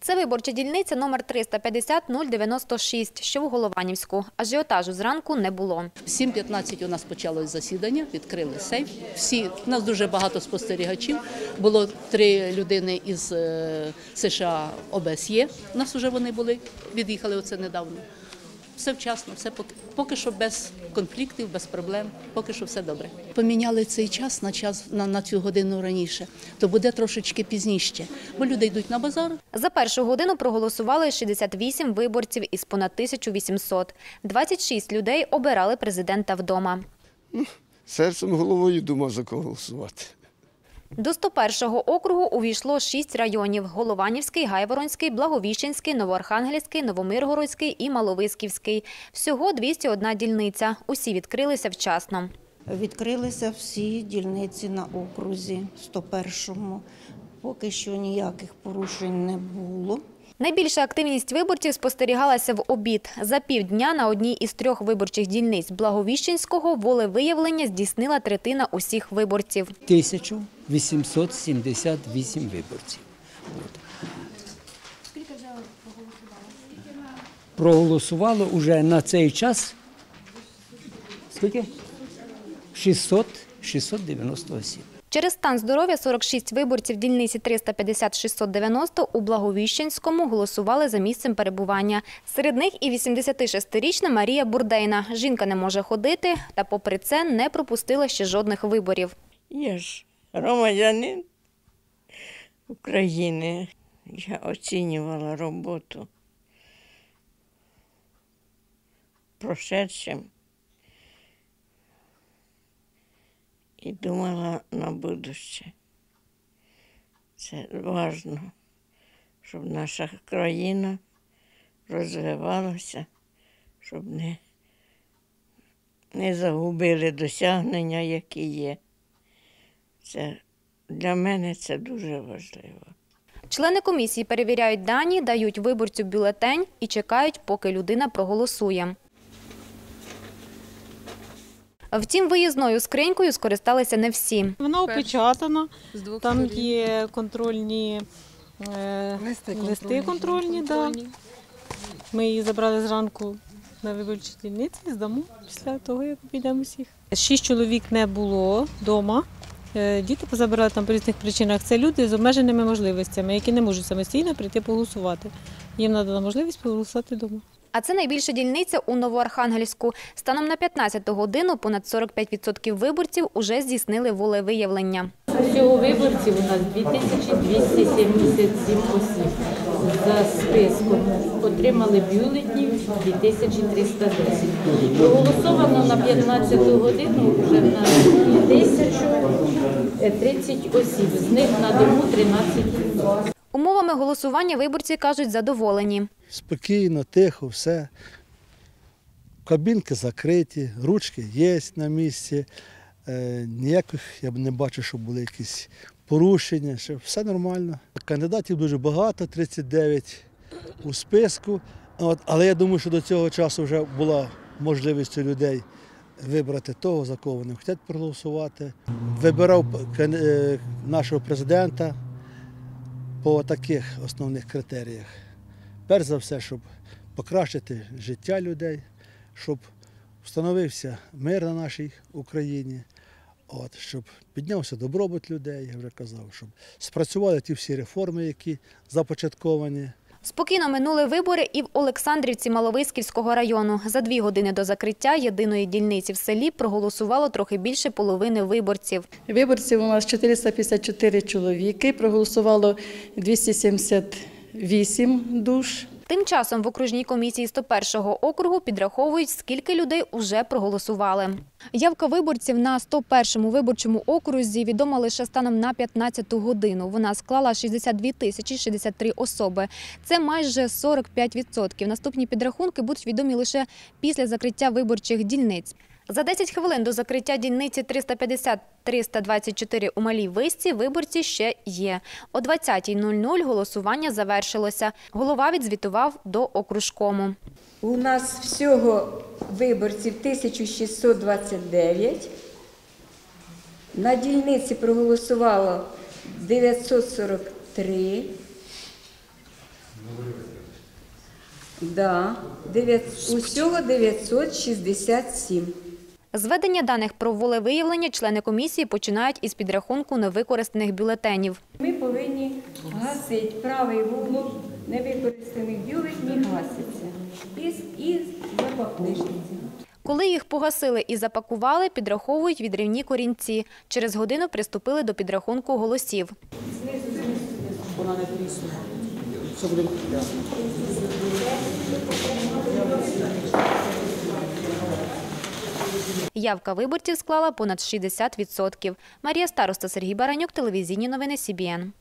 Це виборча дільниця номер 350-096, що в Голованівську. Ажіотажу зранку не було. В 7.15 у нас почалось засідання, відкрили сейф. Всі у нас дуже багато спостерігачів. Було три людини із е, США ОБСЄ. У нас вже вони були, від'їхали оце недавно. Все вчасно, все поки, поки що без конфліктів, без проблем, поки що все добре. Поміняли цей час на час на, на цю годину раніше, то буде трошечки пізніше, бо люди йдуть на базар, За першу годину проголосували 68 виборців із понад 1800. 26 людей обирали президента вдома. Серцем головою думав за кого голосувати. До 101-го округу увійшло шість районів – Голованівський, Гайворонський, Благовіщенський, Новоархангельський, Новомиргородський і Маловисківський. Всього 201 дільниця. Усі відкрилися вчасно. Відкрилися всі дільниці на окрузі 101-му. Поки що ніяких порушень не було. Найбільша активність виборців спостерігалася в обід. За півдня на одній із трьох виборчих дільниць Благовіщенського волевиявлення здійснила третина усіх виборців. 1878 виборців. От. Проголосувало вже на цей час скільки? 600, 690 осіб. Через стан здоров'я 46 виборців дільниці 350-690 у Благовіщенському голосували за місцем перебування. Серед них і 86-річна Марія Бурдейна. Жінка не може ходити, та попри це не пропустила ще жодних виборів. Я ж громадянин України. Я оцінювала роботу прошедшим і думала на будуще. Це важливо, щоб наша країна розвивалася, щоб не, не загубили досягнення, які є. Це для мене це дуже важливо. Члени комісії перевіряють дані, дають виборцю бюлетень і чекають, поки людина проголосує. Втім, виїзною скринькою скористалися не всі. Вона опечатана, там є контрольні е, листи, контрольні. Да. Ми її забрали зранку на виборчій дільниці і здамо після того, як підемо всіх. Шість чоловік не було вдома. Е, Діти позабирали там по різних причинах. Це люди з обмеженими можливостями, які не можуть самостійно прийти поголосувати. Їм надана можливість поголосувати вдома. А це найбільша дільниця у Новоархангельську. Станом на 15 годину понад 45% виборців уже здійснили волевиявлення. Всього виборців у нас 2277 осіб. За списком отримали бюлетнів 2310. Проголосовано на 15 годину вже на 1030 осіб. З них на дому 13 Умовами голосування виборці кажуть задоволені. спокійно, тихо, все. Кабінки закриті, ручки є на місці. Е, ніяких я б не бачив, щоб були якісь порушення. Що все нормально. Кандидатів дуже багато, 39 у списку. От, але я думаю, що до цього часу вже була можливість у людей вибрати того, за кого вони хочуть проголосувати. Вибирав е, нашого президента по таких основних критеріях. Перш за все, щоб покращити життя людей, щоб встановився мир на нашій Україні, от, щоб піднявся добробут людей, я вже казав, щоб спрацювали ті всі реформи, які започатковані. Спокійно минули вибори і в Олександрівці Маловисківського району. За дві години до закриття єдиної дільниці в селі проголосувало трохи більше половини виборців. Виборців у нас 454 чоловіки, проголосувало 278 душ. Тим часом в окружній комісії 101-го округу підраховують, скільки людей уже проголосували. Явка виборців на 101-му виборчому окрузі відома лише станом на 15-ту годину. Вона склала 62 тисячі 63 особи. Це майже 45%. Наступні підрахунки будуть відомі лише після закриття виборчих дільниць. За 10 хвилин до закриття дільниці 350-324 у Малій Висці виборці ще є. О 20.00 голосування завершилося. Голова відзвітував до окружкому. У нас всього виборців 1629. На дільниці проголосувало 943. Да, дев'ят- усього 967. Зведення даних про волевиявлення члени комісії починають із підрахунку невикористаних бюлетенів. Ми повинні гасити правий вугол невикористаних бюлетнів гаситься. І, і запахничниці. Коли їх погасили і запакували, підраховують відрівні корінці. Через годину приступили до підрахунку голосів. Явка виборців склала понад 60%. Марія Староста, Сергій Баранюк, телевізійні новини СІБІН.